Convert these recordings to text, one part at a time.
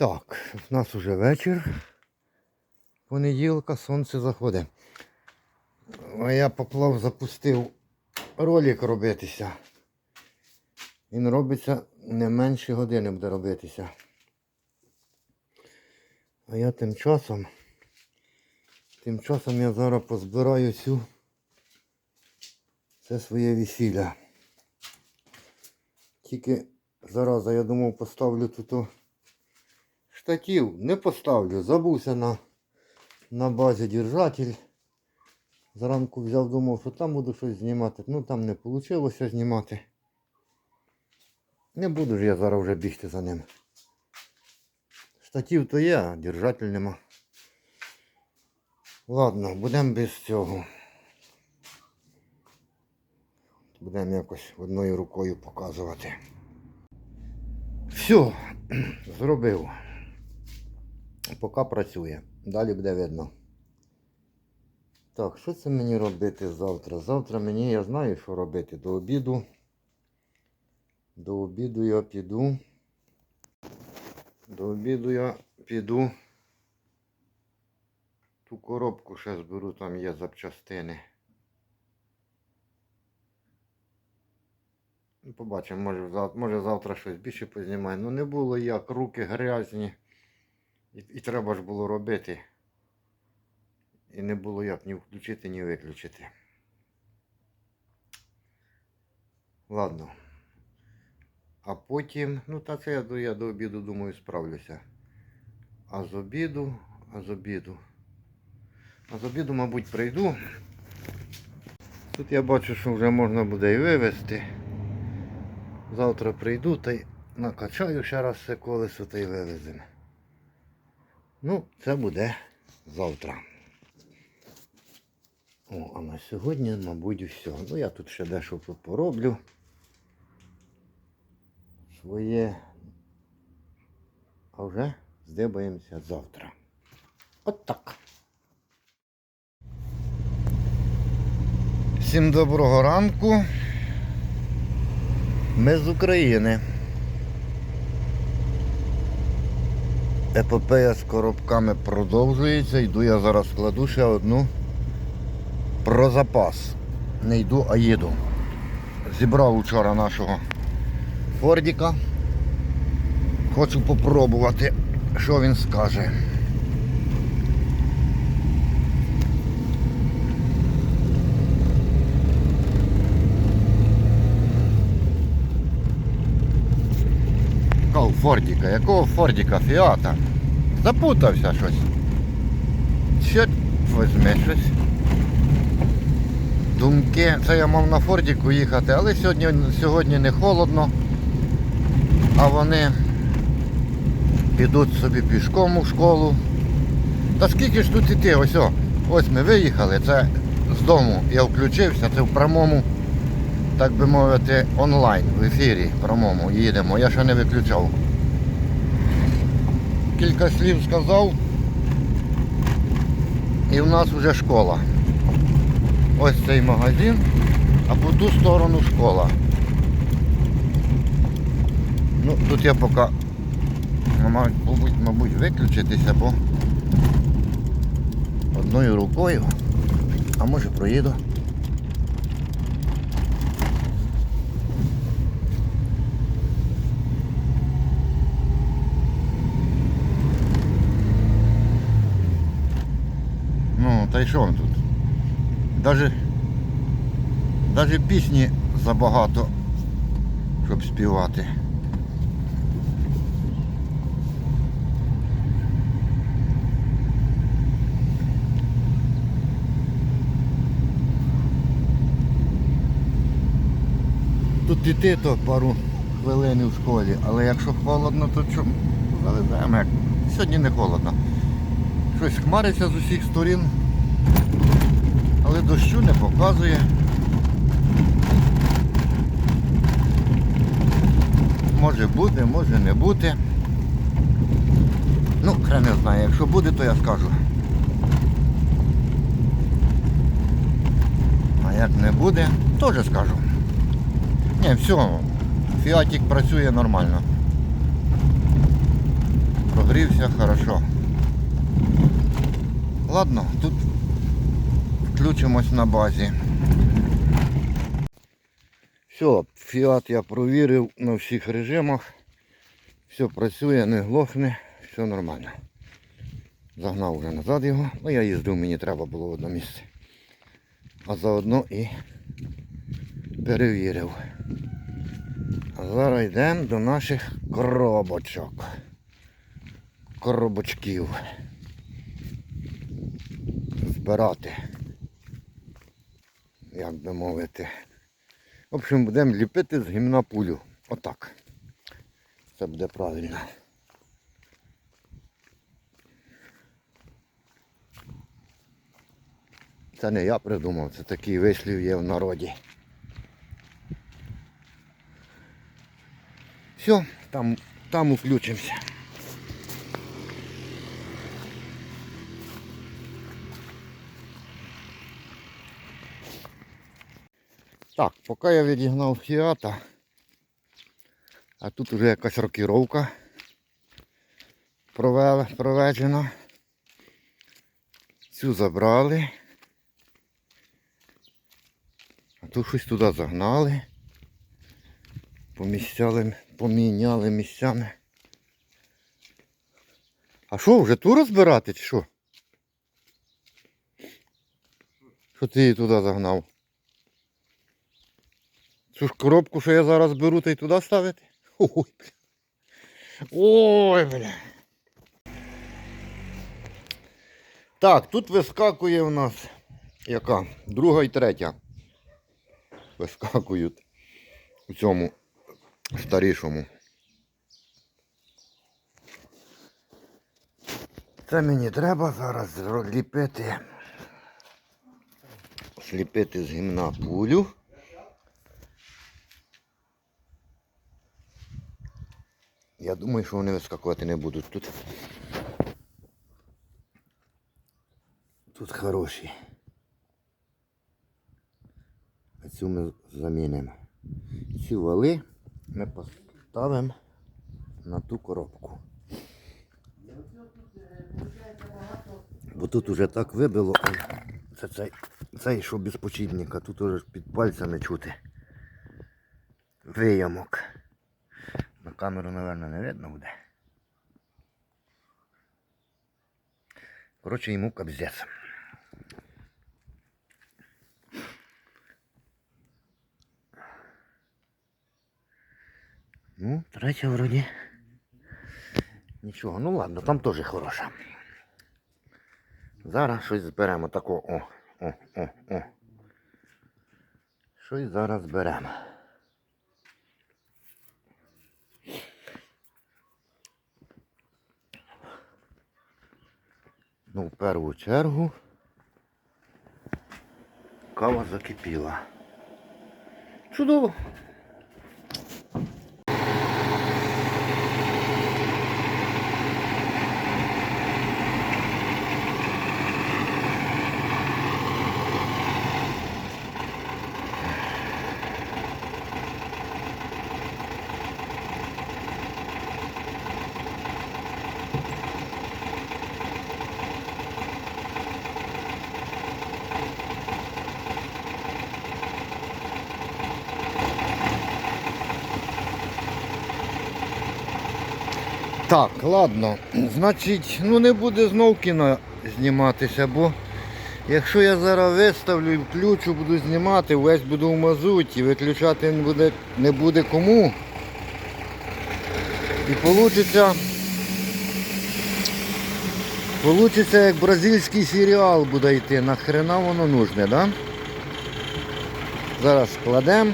Так, в нас уже вечір. Понеділка, сонце заходить. А я поклав, запустив ролик робитися. Він робиться не менше години буде робитися. А я тим часом, тим часом я зараз позбираю цю це своє весілля. Тільки зараз я думав поставлю тут штатів. Не поставлю. Забувся на, на базі держатель. Зранку взяв, думав, що там буду щось знімати. Ну там не вийшло знімати. Не буду ж я зараз вже бігти за ним. Штатів то є, а держатель нема. Ладно, будемо без цього. Будемо якось одною рукою показувати. Все, зробив. Поки працює. Далі буде видно. Так, що це мені робити завтра? Завтра мені я знаю, що робити. До обіду. До обіду я піду. До обіду я піду. Ту коробку ще зберу, там є запчастини. Побачимо, може завтра щось більше познімаю. Ну не було як, руки грязні. І, і треба ж було робити. І не було як ні включити, ні виключити. Ладно. А потім, ну та це я до, я до обіду, думаю, справлюся. А з обіду, а з обіду. А з обіду, мабуть, прийду. Тут я бачу, що вже можна буде і вивезти. Завтра прийду та й накачаю ще раз це колесо та й вивеземо. Ну, це буде завтра. О, а на сьогодні, мабуть, все. Ну, я тут ще дещо пороблю. Своє. А вже здибаємося завтра. От так. Всім доброго ранку. Ми з України. Епопея з коробками продовжується. Йду я зараз складу ще одну про запас. Не йду, а їду. Зібрав вчора нашого Фордіка. Хочу попробувати, що він скаже. Якого Фордіка? Якого Фордіка? Фіата? Запутався щось. Що возьме щось? Думки, це я мав на Фордіку їхати, але сьогодні, сьогодні не холодно, а вони підуть собі пішком у школу. Та скільки ж тут іти? Ось о, ось ми виїхали, це з дому я включився, це в прямому, так би мовити, онлайн, в ефірі прямому їдемо, я ще не виключав. Кілька слів сказав. І в нас вже школа. Ось цей магазин, а по ту сторону школа. Ну, тут я поки, мабуть, мабуть, виключитися, бо одною рукою, а може проїду. Ну, та й що він тут? Даже, даже пісні забагато, щоб співати. Тут іти то пару хвилин в школі, але якщо холодно, то чому? Завеземо як. Сьогодні не холодно. Щось хмариться з усіх сторін але дощу не показує. Може бути, може не бути. Ну, хрен не знаю, якщо буде, то я скажу. А як не буде, теж скажу. Ні, все, фіатік працює нормально. прогрівся, хорошо. Ладно, тут включимось на базі. Все, фіат я провірив на всіх режимах. Все працює, не глохне, все нормально. Загнав вже назад його, ну я їздив, мені треба було в одне місце. А заодно і перевірив. А зараз йдемо до наших коробочок. Коробочків. Збирати. Як би мовити. В общем, будемо ліпити з гімна пулю. Отак. Це буде правильно. Це не я придумав, це такий вислів є в народі. Все, там, там включимося. Так, поки я відігнав фіата, а тут вже якась рокіровка проведена. Цю забрали. А тут щось туди загнали. Поміщали, поміняли місцями. А що, вже ту розбирати чи що? Що ти її туди загнав? Цю ж коробку, що я зараз беру, та й туди ставити? Ой, бля. Ой, бля. Так, тут вискакує у нас яка? Друга і третя. Вискакують у цьому старішому. Це мені треба зараз зліпити. Сліпити з гімна пулю. Я думаю, що вони вискакувати не будуть тут. Тут хороші. А цю ми замінимо. Ці вали ми поставимо на ту коробку. Бо тут уже так вибило. Це цей, цей що без почіпника, тут уже під пальцями чути. Виямок. Камеру, мабуть, не видно буде. Коротше, йому кобзець. Ну, третя вроді. Нічого, ну ладно, там теж хороша. Зараз щось зберемо тако. О, о, о, о. Щось зараз зберемо. Ну, в першу чергу кава закипіла. Чудово. Так, ладно. Значить, ну не буде знов кіно зніматися, бо якщо я зараз виставлю і включу, буду знімати, весь буду в мазуті, виключати не буде, не буде кому. І получиться, получиться як бразильський серіал буде йти. Нахрена воно нужне, да? Зараз складемо.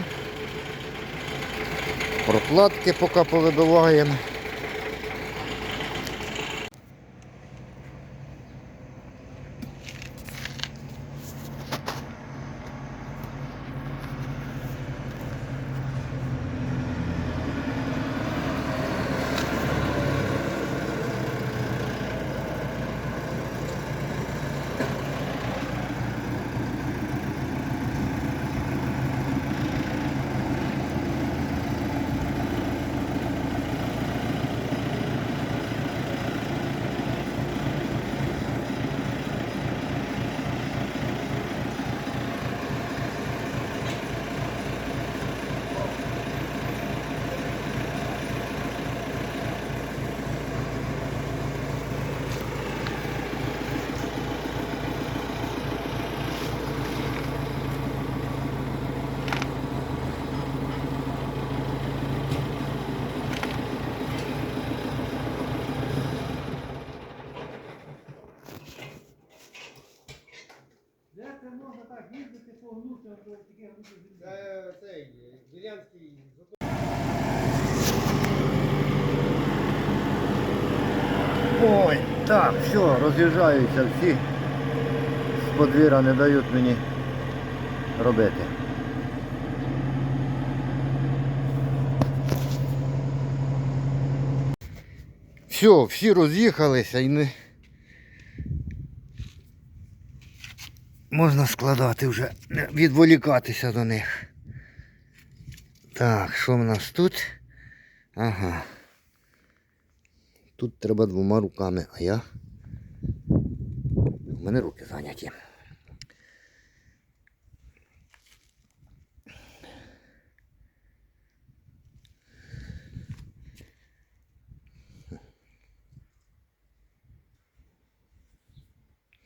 Прокладки поки повибиваємо. Це цей Ділянський Ой, так, все, роз'їжджаються всі. З подвір'я не дають мені робити. Все, всі роз'їхалися і не можна складати вже, відволікатися до них. Так, що в нас тут? Ага. Тут треба двома руками, а я. У мене руки зайняті.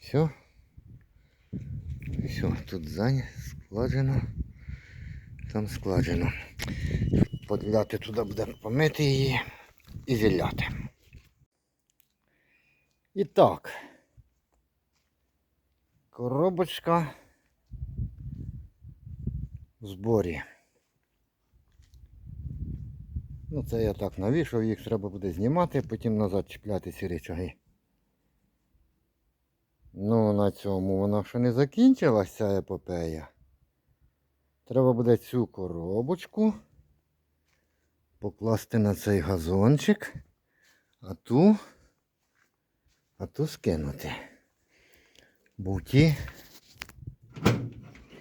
Все. Все, тут зайнято, складено. Там складено. Подляти туди буде помити її і зіляти. І так. Коробочка в зборі. Ну це я так навішав, їх треба буде знімати, потім назад чіпляти ці речаги. Ну, на цьому вона ще не закінчилась ця епопея. Треба буде цю коробочку покласти на цей газончик, а ту а ту скинути. Бо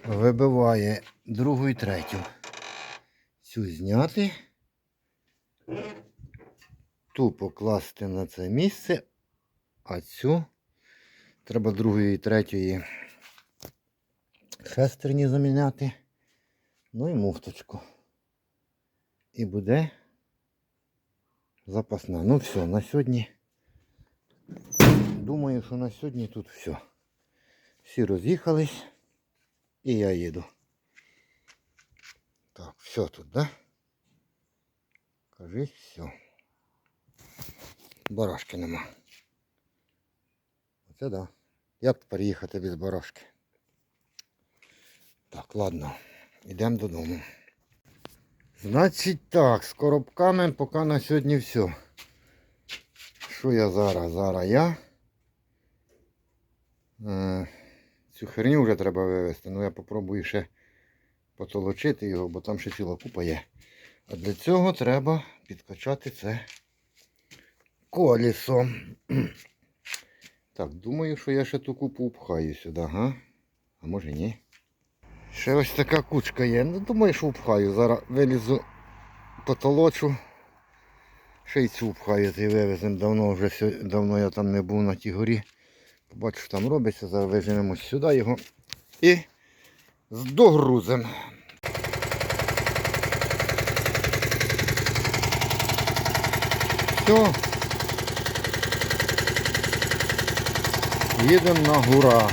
вибиває другу і третю. Цю зняти, ту покласти на це місце, а цю треба другої і третьої шестерні заміняти. Ну і муфточку. І буде запасна. Ну все, на сьогодні. Думаю, що на сьогодні тут все. Всі роз'їхались і я їду. Так, все тут, да? Кажись, все. Барашки нема. Оце да. Як тепер їхати без барашки? Так, ладно, йдемо додому. Значить так, з коробками поки на сьогодні все. Що я зараз? Зараз я. Е, цю херню вже треба вивезти. Ну я попробую ще потолочити його, бо там ще ціла купа є. А для цього треба підкачати це колесо. Так, думаю, що я ще ту купу впхаю сюди, га? А може ні. Ще ось така кучка є. Ну думаю, що впхаю. Зараз вилізу потолочу. Ще й цю впхаю і вивеземо. Давно вже давно я там не був на тій горі. Побачу, що там робиться. Зараз виженемо сюди його і здогрузимо. Все. Їдемо на гура.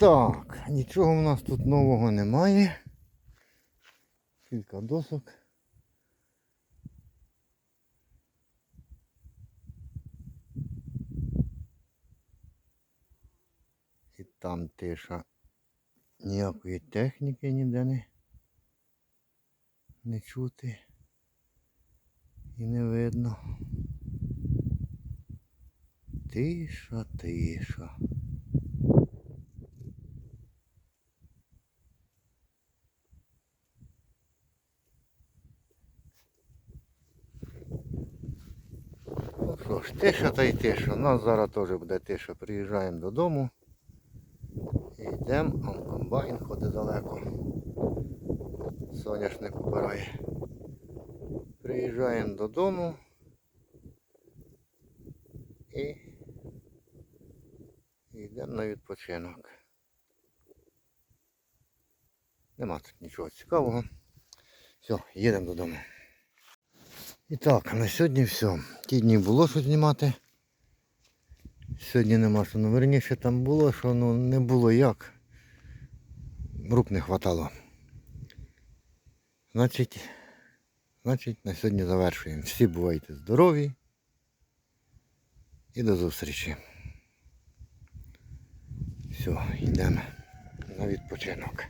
Так, нічого в нас тут нового немає. Кілька досок. І там тиша. Ніякої техніки ніде не, не чути і не видно. Тиша, тиша. Що тиша та й тиша. У нас зараз теж буде тиша. Приїжджаємо додому. І йдемо, а комбайн ходить далеко. Соняшник убирає. Приїжджаємо додому і йдемо на відпочинок. Нема тут нічого цікавого. Все, їдемо додому. І так, на сьогодні все. Ті дні було що знімати. Сьогодні нема що. Ну, верніше там було, що ну, не було як. Рук не хватало. Значить, значить, на сьогодні завершуємо. Всі бувайте здорові. І до зустрічі. Все, йдемо на відпочинок.